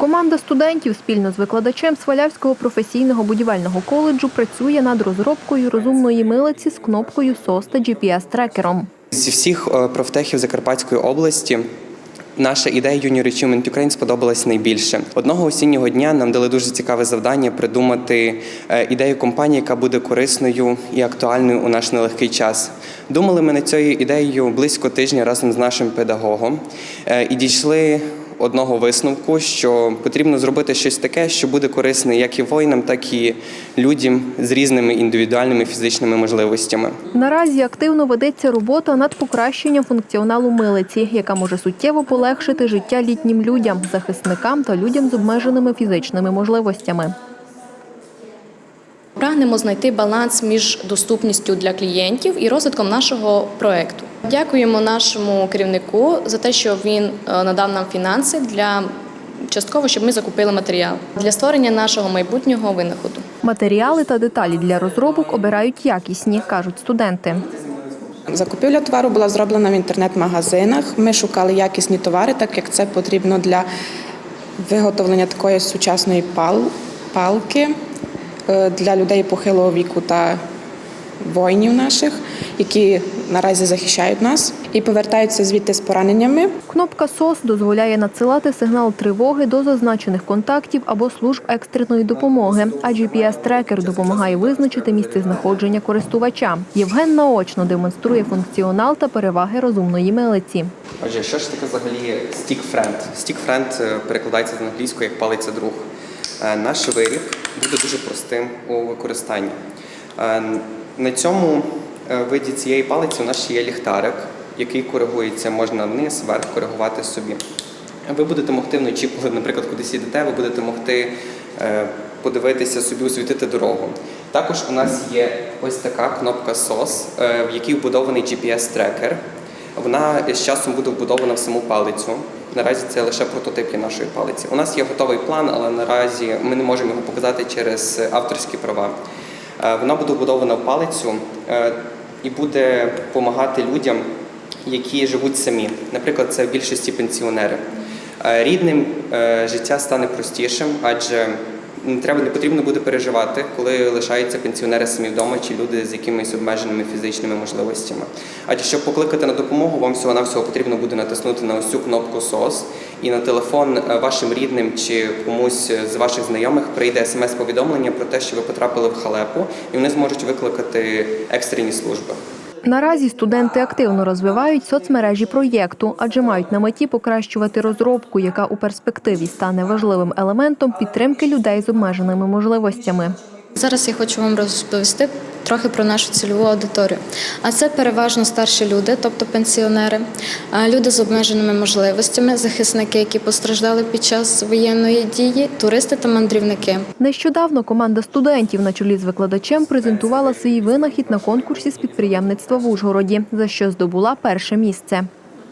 Команда студентів спільно з викладачем Свалявського професійного будівельного коледжу працює над розробкою розумної милиці з кнопкою SOS та GPS-трекером. Зі всіх е, профтехів Закарпатської області наша ідея Junior Achievement Ukraine сподобалась найбільше. Одного осіннього дня нам дали дуже цікаве завдання придумати е, ідею компанії, яка буде корисною і актуальною у наш нелегкий час. Думали ми над цією ідеєю близько тижня разом з нашим педагогом е, і дійшли одного висновку, що потрібно зробити щось таке, що буде корисне як і воїнам, так і людям з різними індивідуальними фізичними можливостями. Наразі активно ведеться робота над покращенням функціоналу милиці, яка може суттєво полегшити життя літнім людям, захисникам та людям з обмеженими фізичними можливостями. Прагнемо знайти баланс між доступністю для клієнтів і розвитком нашого проекту. Дякуємо нашому керівнику за те, що він е, надав нам фінанси для частково, щоб ми закупили матеріал для створення нашого майбутнього винаходу. Матеріали та деталі для розробок обирають якісні, кажуть студенти. Закупівля товару була зроблена в інтернет-магазинах. Ми шукали якісні товари, так як це потрібно для виготовлення такої сучасної пал- палки для людей похилого віку та воїнів наших, які наразі захищають нас і повертаються звідти з пораненнями. Кнопка SOS дозволяє надсилати сигнал тривоги до зазначених контактів або служб екстреної допомоги, а GPS-трекер допомагає визначити місце знаходження користувача. Євген наочно демонструє функціонал та переваги розумної милиці. Отже, що ж таке взагалі Stick Friend? Stick Friend е, перекладається з англійської як палиця друг. Е, Наш виріб буде дуже простим у використанні. Е, На цьому е, виді цієї палиці у нас ще є ліхтарик, який коригується, можна вниз, вверх коригувати собі. Ви будете могти вночі, коли, наприклад, кудись їдете, ви будете могти е, подивитися собі, освітити дорогу. Також у нас є ось така кнопка SOS, в якій вбудований GPS-трекер. Вона з часом буде вбудована в саму палицю. Наразі це лише прототип нашої палиці. У нас є готовий план, але наразі ми не можемо його показати через авторські права. Е, Вона буде вбудована в палицю е, і буде допомагати людям, які живуть самі. Наприклад, це в більшості пенсіонери. Е, Рідним е, життя стане простішим, адже треба не потрібно буде переживати, коли лишаються пенсіонери самі вдома чи люди з якимись обмеженими фізичними можливостями. Адже щоб покликати на допомогу, вам всього навсього потрібно буде натиснути на цю кнопку SOS, і на телефон е, вашим рідним чи комусь з ваших знайомих прийде смс-повідомлення про те, що ви потрапили в халепу, і вони зможуть викликати екстрені служби. Наразі студенти активно розвивають соцмережі проєкту, адже мають на меті покращувати розробку, яка у перспективі стане важливим елементом підтримки людей з обмеженими можливостями. Зараз я хочу вам розповісти трохи про нашу цільову аудиторію. А це переважно старші люди, тобто пенсіонери, люди з обмеженими можливостями, захисники, які постраждали під час воєнної дії, туристи та мандрівники. Нещодавно команда студентів на чолі з викладачем презентувала свій винахід на конкурсі з підприємництва в Ужгороді, за що здобула перше місце.